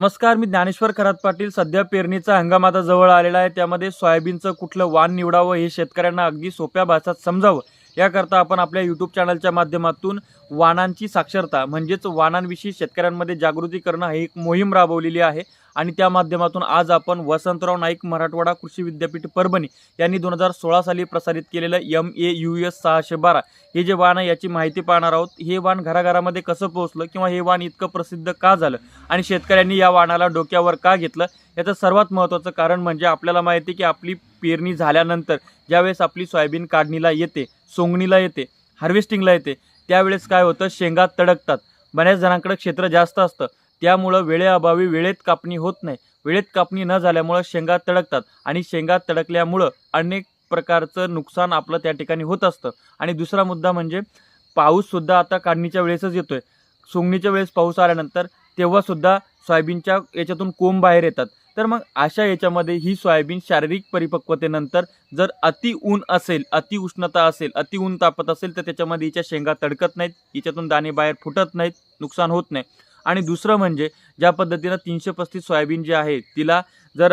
नमस्कार मी ज्ञानेश्वर खरात पाटील. सध्या पेरणीचा हंगाम आता जवळ आलेला आहे. त्यामध्ये सोयाबीनचं कुठलं वाण निवडावं हे शेतकऱ्यांना अगदी सोप्या भाषात समजावं. याकरता आपण आपल्या यूट्यूब चॅनलच्या माध्यमातून वाणांची साक्षरता म्हणजेच वाणांविषयी शेतकऱ्यांमध्ये जागृती करणं ही एक मोहीम राबवलेली आहे. आणि त्या माध्यमातून आज आपण वसंतराव नाईक मराठवाडा कृषी विद्यापीठ परभणी यांनी दोन हजार सोळा साली प्रसारित केलेलं एम ए यू एस सहाशे बारा हे जे वाण आहे याची माहिती पाहणार आहोत. हे वाण घराघरामध्ये कसं पोहोचलं किंवा हे वाण इतकं प्रसिद्ध का झालं आणि शेतकऱ्यांनी या वाणाला डोक्यावर का घेतलं? याचं सर्वात महत्त्वाचं कारण म्हणजे आपल्याला माहिती आहे की आपली पेरणी झाल्यानंतर ज्यावेळेस आपली सोयाबीन काढणीला येते सोंगणीला येते हार्वेस्टिंगला येते त्यावेळेस काय होतं? शेंगा तडकतात. बऱ्याच जणांकडे क्षेत्र जास्त असतं. त्यामुळं वेळेअभावी वेळेत कापणी होत नाही. वेळेत कापणी न झाल्यामुळं शेंगा तडकतात आणि शेंगा तडकल्यामुळं अनेक प्रकारचं नुकसान आपलं त्या ठिकाणी होत असतं. आणि दुसरा मुद्दा म्हणजे पाऊससुद्धा आता काढणीच्या वेळेसच येतोय. सोंगणीच्या वेळेस पाऊस आल्यानंतर तेव्हासुद्धा सोयाबीनच्या याच्यातून कोंब बाहेर येतात. तर मग अशा याच्यामध्ये ही सोयाबीन शारीरिक परिपक्वतेनंतर जर अति ऊन असेल अति उष्णता असेल अति ऊन तापत असेल तर त्याच्यामध्ये हिच्या शेंगा तडकत नाहीत हिच्यातून दाणे बाहेर फुटत नाहीत नुकसान होत नाही. आणि दुसरं म्हणजे ज्या पद्धतीनं तीनशे पस्तीस सोयाबीन जी आहे तिला जर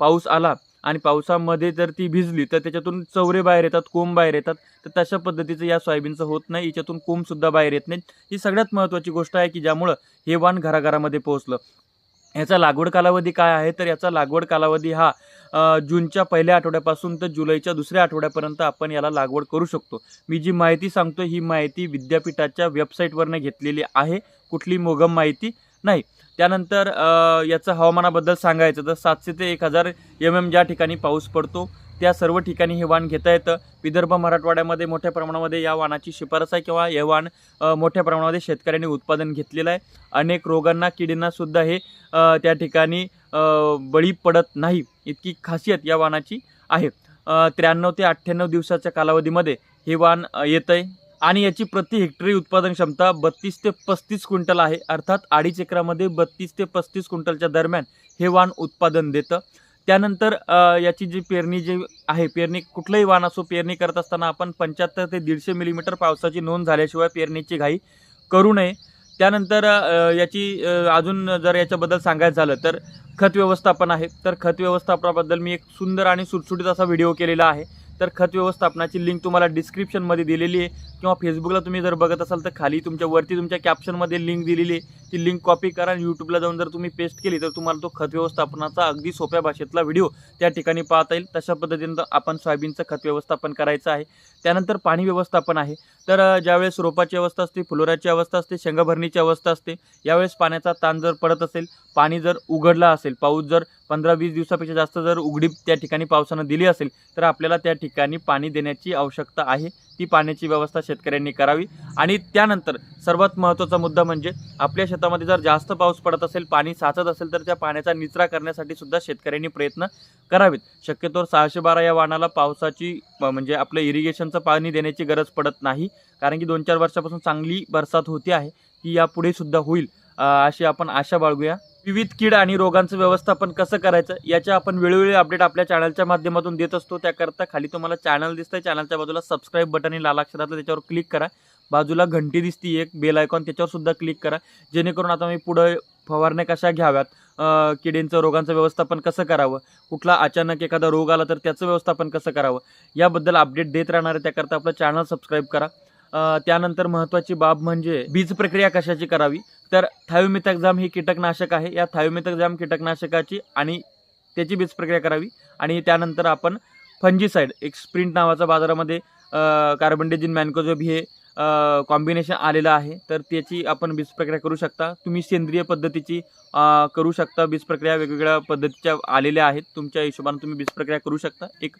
पाऊस आला आणि पावसामध्ये जर ती भिजली तर त्याच्यातून चवरे बाहेर येतात कोंब बाहेर येतात तर तशा पद्धतीचं या सोयाबीनचं होत नाही याच्यातून कोंबसुद्धा बाहेर येत नाही ही सगळ्यात महत्त्वाची गोष्ट आहे की ज्यामुळं हे वाण घराघरामध्ये पोहोचलं. याचा लागवड कालावधी काय आहे? तर याचा लागवड कालावधी हा जूनच्या पहिल्या आठवड्यापासून तर जुलैच्या दुसऱ्या आठवड्यापर्यंत आपण याला लागवड करू शकतो. मी जी माहिती सांगतो ही माहिती विद्यापीठाच्या वेबसाईटवरनं घेतलेली आहे. कुठली मोगम माहिती नाही. त्यानंतर याचं हवामानाबद्दल सांगायचं तर सातशे ते एक हजार एम एम ज्या ठिकाणी पाऊस पडतो त्या सर्व ठिकाणी हे वाण घेता येतं. विदर्भ मराठवाड्यामध्ये मोठ्या प्रमाणामध्ये या वाणाची शिफारस आहे किंवा हे वाण मोठ्या प्रमाणामध्ये शेतकऱ्यांनी उत्पादन घेतलेलं आहे. अनेक रोगांना किडींनासुद्धा हे त्या ठिकाणी बळी पडत नाही. इतकी खासियत या वाणाची आहे. त्र्याण्णव ते अठ्ठ्याण्णव दिवसाच्या कालावधीमध्ये हे वाण येतं आहे आणि याची प्रति हेक्टरी उत्पादन क्षमता बत्तीस ते पस्तीस क्विंटल आहे. अर्थात अडीच एकरामध्ये बत्तीस ते पस्तीस क्विंटलच्या दरम्यान हे वाण उत्पादन देतं. त्यानंतर याची जी पेरणी जी आहे पेरणी कुठलंही वाण असो पेरणी करत असताना आपण पंच्याहत्तर ते दीडशे मिलीमीटर पावसाची नोंद झाल्याशिवाय पेरणीची घाई करू नये. त्यानंतर याची अजून जर याच्याबद्दल सांगायचं झालं तर खत व्यवस्थापन आहे. तर खत व्यवस्थापनाबद्दल मी एक सुंदर आणि सुटसुटीत असा व्हिडिओ केलेला आहे. तर खत व्यवस्थापनाची लिंक तुम्हाला डिस्क्रिप्शनमध्ये दिलेली आहे. किंवा फेसबुकला तुम्ही जर बघत असाल तर खाली तुमच्या वरती तुमच्या कॅप्शनमध्ये लिंक दिलेली आहे. ती लिंक कॉपी करा आणि यूट्यूबला जाऊन जर तुम्ही पेस्ट केली तर तुम्हाला तो खत व्यवस्थापनाचा अगदी सोप्या भाषेतला व्हिडिओ त्या ठिकाणी पाहता येईल. तशा पद्धतीनं आपण सोयाबीनचं खत व्यवस्थापन करायचं आहे. त्यानंतर पाणी व्यवस्थापन आहे. तर ज्यावेळेस रोपाची अवस्था असते फुलोऱ्याची अवस्था असते शेंगाभरणीची अवस्था असते यावेळेस पाण्याचा ताण जर पडत असेल पाणी जर उघडला असेल पाऊस जर पंधरा वीस दिवसापेक्षा जास्त जर उघडी त्या ठिकाणी पावसानं दिली असेल तर आपल्याला त्या ठिकाणी ठिकाणी पाणी देण्याची आवश्यकता आहे. ती पाण्याची व्यवस्था शेतकऱ्यांनी करावी. आणि त्यानंतर सर्वात महत्त्वाचा मुद्दा म्हणजे आपल्या शेतामध्ये जर जास्त पाऊस पडत असेल पाणी साचत असेल तर त्या पाण्याचा निचरा करण्यासाठी सुद्धा शेतकऱ्यांनी प्रयत्न करावेत. शक्यतोवर सहाशे बारा या वाणाला पावसाची म्हणजे आपलं इरिगेशनचं पाणी देण्याची गरज पडत नाही. कारण की दोन चार वर्षापासून चांगली बरसात होती आहे. ती यापुढे सुद्धा होईल अशी आपण आशा बाळगूया. विविध कीड आणि रोगांचं व्यवस्थापन कसं करायचं याच्या आपण वेळोवेळी अपडेट आपल्या चॅनलच्या माध्यमातून देत असतो. त्याकरता खाली तुम्हाला चॅनल दिसतंय. चॅनलच्या बाजूला सबस्क्राईब बटन आणि लाल अक्षरातलं त्याच्यावर क्लिक करा. बाजूला घंटी दिसती एक बेल आयकॉन त्याच्यावर सुद्धा क्लिक करा. जेणेकरून आता मी पुढं फवारण्या कशा घ्याव्यात किडींचं रोगांचं व्यवस्थापन कसं करावं कुठला अचानक एखादा रोग आला तर त्याचं व्यवस्थापन कसं करावं याबद्दल अपडेट देत राहणार आहे. त्याकरता आपलं चॅनल सबस्क्राईब करा. त्यानंतर महत्त्वाची बाब म्हणजे बीज प्रक्रिया कशाची करावी? तर थायोमिथॅक्झाम ही कीटकनाशक आहे. या थायोमिथॅक्झाम कीटकनाशकाची आणि त्याची बीज प्रक्रिया करावी. आणि त्यानंतर आपण फंजीसाईड एक स्प्रिंट नावाचा बाजारामध्ये कार्बनडेजिन मॅनकोजोब हे कॉम्बिनेशन आलेलं आहे. तर त्याची आपण बीज प्रक्रिया करू शकता. तुम्ही सेंद्रिय पद्धतीची करू शकता. बीज प्रक्रिया वेगवेगळ्या पद्धतीच्या आलेल्या आहेत. तुमच्या हिशोबाने तुम्ही बीज प्रक्रिया करू शकता. एक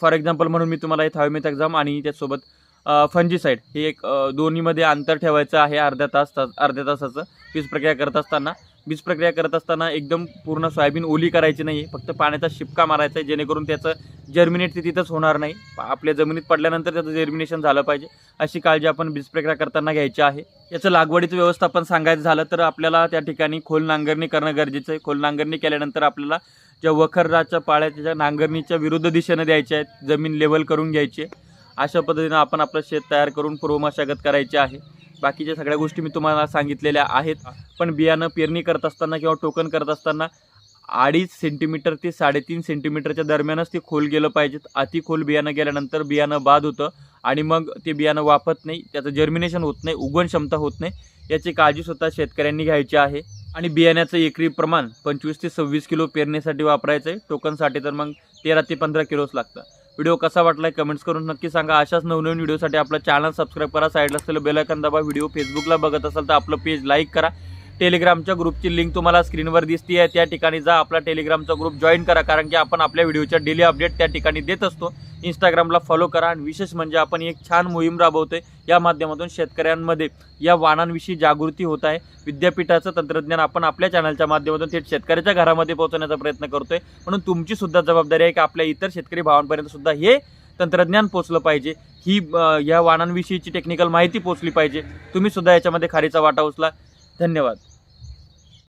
फॉर एक्झाम्पल म्हणून मी तुम्हाला हे थायोमिथॅक्झाम आणि त्यासोबत फंजीसाईड हे एक दोन्हीमध्ये अंतर ठेवायचं आहे अर्ध्या तास तास अर्ध्या तासाचं. बीज प्रक्रिया करत असताना बीज प्रक्रिया करत असताना एकदम पूर्ण सोयाबीन ओली करायची नाही फक्त पाण्याचा शिपका मारायचा आहे जेणेकरून त्याचं जर्मिनेट ते तिथंच होणार नाही. आपल्या जमिनीत पडल्यानंतर त्याचं जर्मिनेशन झालं पाहिजे. अशी काळजी आपण बीज प्रक्रिया करताना घ्यायची आहे. याचं लागवडीचं व्यवस्थापन सांगायचं झालं तर आपल्याला त्या ठिकाणी खोल नांगरणी करणं गरजेचं आहे. खोल नांगरणी केल्यानंतर आपल्याला ज्या वखरराच्या पाळ्या त्याच्या नांगरणीच्या विरुद्ध दिशेनं द्यायच्या आहेत जमीन लेवल करून घ्यायची आहे. अशा पद्धतीनं आपण आपलं शेत तयार करून पूर्व मशागत करायची आहे. बाकीच्या सगळ्या गोष्टी मी तुम्हाला सांगितलेल्या आहेत. पण बियाणं पेरणी करत असताना किंवा टोकन करत असताना अडीच सेंटीमीटर ते साडेतीन सेंटीमीटरच्या दरम्यानच ते खोल गेलं पाहिजेत. अति खोल बियाणं गेल्यानंतर बियाणं बाद होतं आणि मग ते बियाणं वापत नाही. त्याचं जर्मिनेशन होत नाही. उगवण क्षमता होत नाही. याची काळजी स्वतः शेतकऱ्यांनी घ्यायची आहे. आणि बियाण्याचं एकरी प्रमाण पंचवीस ते सव्वीस किलो पेरण्यासाठी वापरायचं आहे टोकनसाठी तर मग तेरा ते पंधरा किलोच लागतं. व्हिडिओ कसा वाटलाय कमेंट्स करून नक्की सांगा. अशाच नवनवीन व्हिडिओसाठी आपलं चॅनल सबस्क्राईब करा. साईडला असलेलं बेलायकन दाबा. व्हिडिओ फेसबुकला बघत असाल तर आपलं पेज लाईक करा. टेलिग्रामच्या ग्रुपची लिंक तुम्हाला स्क्रीनवर दिसते आहे त्या ठिकाणी जा आपला टेलिग्रामचा ग्रुप जॉईन करा कारण की आपण आपल्या व्हिडिओच्या डेली अपडेट त्या ठिकाणी देत असतो. इंस्टाग्रामला फॉलो करा आणि विशेष म्हणजे आपण एक छान मोहीम राबवतो या माध्यमातून शेतकऱ्यांमध्ये या वाहनांविषयी जागृती होत आहे. विद्यापीठाचं तंत्रज्ञान आपण आपल्या चॅनलच्या माध्यमातून थेट शेतकऱ्याच्या घरामध्ये पोहोचवण्याचा प्रयत्न करतोय. म्हणून तुमची सुद्धा जबाबदारी आहे की आपल्या इतर शेतकरी भावांपर्यंत सुद्धा हे तंत्रज्ञान पोचलं पाहिजे. ही या वाहनांविषयीची टेक्निकल माहिती पोचली पाहिजे. तुम्ही सुद्धा याच्यामध्ये खारीचा वाटा उचला. धन्यवाद.